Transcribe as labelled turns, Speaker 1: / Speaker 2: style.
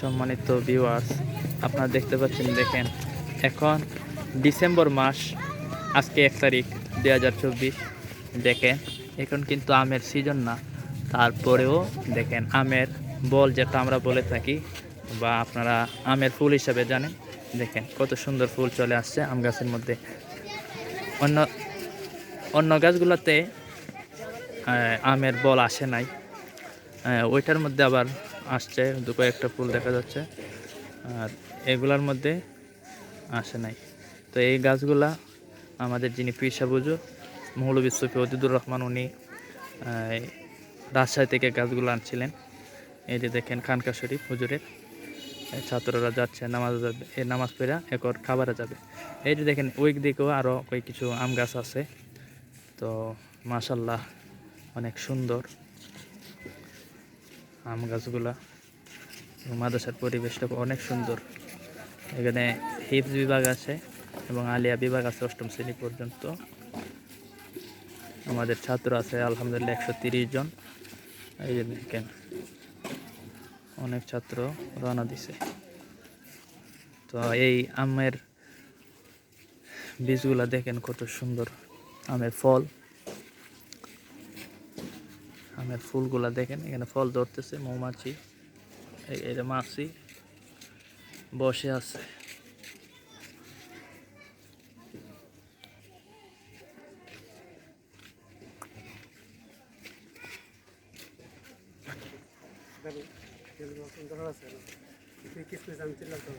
Speaker 1: সম্মানিত ভিউয়ার্স আপনারা দেখতে পাচ্ছেন, দেখেন, এখন ডিসেম্বর মাস, আজকে এক তারিখ, দুই হাজার চব্বিশ। দেখেন, এখন কিন্তু আমের সিজন না, তারপরেও দেখেন, আমের বল যেটা আমরা বলে থাকি, বা আপনারা আমের ফুল হিসাবে জানেন, দেখেন, কত সুন্দর ফুল চলে আসছে আম গাছের মধ্যে। অন্য অন্য গাছগুলোতে আমের বল আসে নাই ওইটার মধ্যে আবার আসছে দু কয়েকটা ফুল দেখা যাচ্ছে। আর এগুলার মধ্যে আসে নাই। তো এই গাছগুলা আমাদের যিনি পিসা বুঝো মৌলবী সফি অদিদুর রহমান উনি রাজশাহী থেকে গাছগুলো আনছিলেন। এই যে দেখেন খানকা শরীফ হুজুরের ছাত্ররা যাচ্ছে, নামাজ যাবে এই নামাজ পড়া একর খাবারে যাবে। এই যে দেখেন ওই দিকেও আরও ওই কিছু আম গাছ আছে। তো মাশাল্লাহ, অনেক সুন্দর। আম গাছগুলা মাদ্রাসার পরিবেশটা অনেক সুন্দর। এখানে হিপস বিভাগ আছে এবং আলিয়া বিভাগ আছে অষ্টম শ্রেণি পর্যন্ত। আমাদের ছাত্র আছে আলহামদুলিল্লাহ একশো জন। এই যে দেখেন, অনেক ছাত্র রওনা দিছে। তো এই আমের বীজগুলা দেখেন কত সুন্দর, আমের ফল। আমের ফুলগুলা দেখেন এখানে ফল ধরতেছে মৌমাছি এটা মাছি বসে আছে।
Speaker 2: কিছু
Speaker 3: জানতে লাগতো